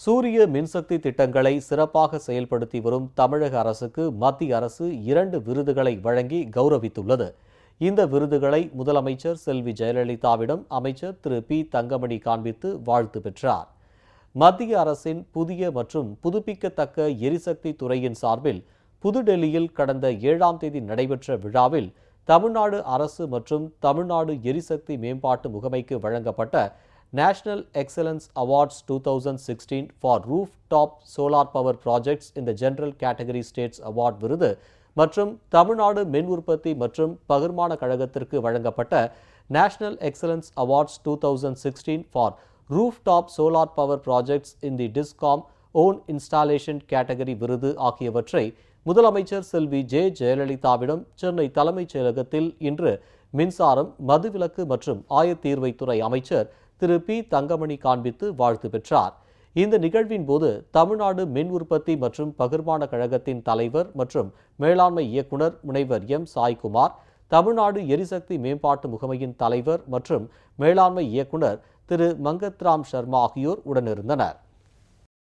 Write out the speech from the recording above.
சூரிய மின்சக்தி திட்டங்களை சிறப்பாக செயல்படுத்தி வரும் தமிழக அரசுக்கு மத்திய அரசு இரண்டு விருதுகளை வழங்கி கௌரவித்துள்ளது. இந்த விருதுகளை முதலமைச்சர் செல்வி ஜெயலலிதாவிடம் அமைச்சர் திரு. பி. தங்கமணி காண்பித்து வாழ்த்து பெற்றார். மத்திய அரசின் புதிய மற்றும் புதுப்பிக்கத்தக்க எரிசக்தி துறையின் சார்பில் புதுடெல்லியில் கடந்த ஏழாம் தேதி நடைபெற்ற விழாவில் தமிழ்நாடு அரசு மற்றும் தமிழ்நாடு எரிசக்தி மேம்பாட்டு முகமைக்கு வழங்கப்பட்ட national excellence awards two thousand sixteen for roof top solar power projects இந்த ஜெனரல் கேட்டகரி ஸ்டேட்ஸ் அவார்ட் விருது மற்றும் தமிழ்நாடு மின் உற்பத்தி மற்றும் பகிர்மான கழகத்திற்கு வழங்கப்பட்ட national excellence awards two thousand sixteen for roof top solar power projects in the discom own installation category விருது ஆகியவற்றை முதலமைச்சர் செல்வி ஜே ஜெயலலிதாவிடம் சென்னை தலைமைச் செயலகத்தில் இன்று மின்சாரம் மதுவிலக்கு மற்றும் ஆயத்தீர்வைத்துறை அமைச்சர் திரு பி தங்கமணி காண்பித்து வாழ்த்து பெற்றார். இந்த நிகழ்வின் போது தமிழ்நாடு மின் உற்பத்தி மற்றும் பகிர்மான கழகத்தின் தலைவர் மற்றும் மேலாண்மை இயக்குனர் முனைவர் எம் சாய்குமார் தமிழ்நாடு எரிசக்தி மேம்பாட்டு முகமையின் தலைவர் மற்றும் மேலாண்மை இயக்குனர் திரு மங்கத்ராம் சர்மா ஆகியோர் உடனிருந்தனர்.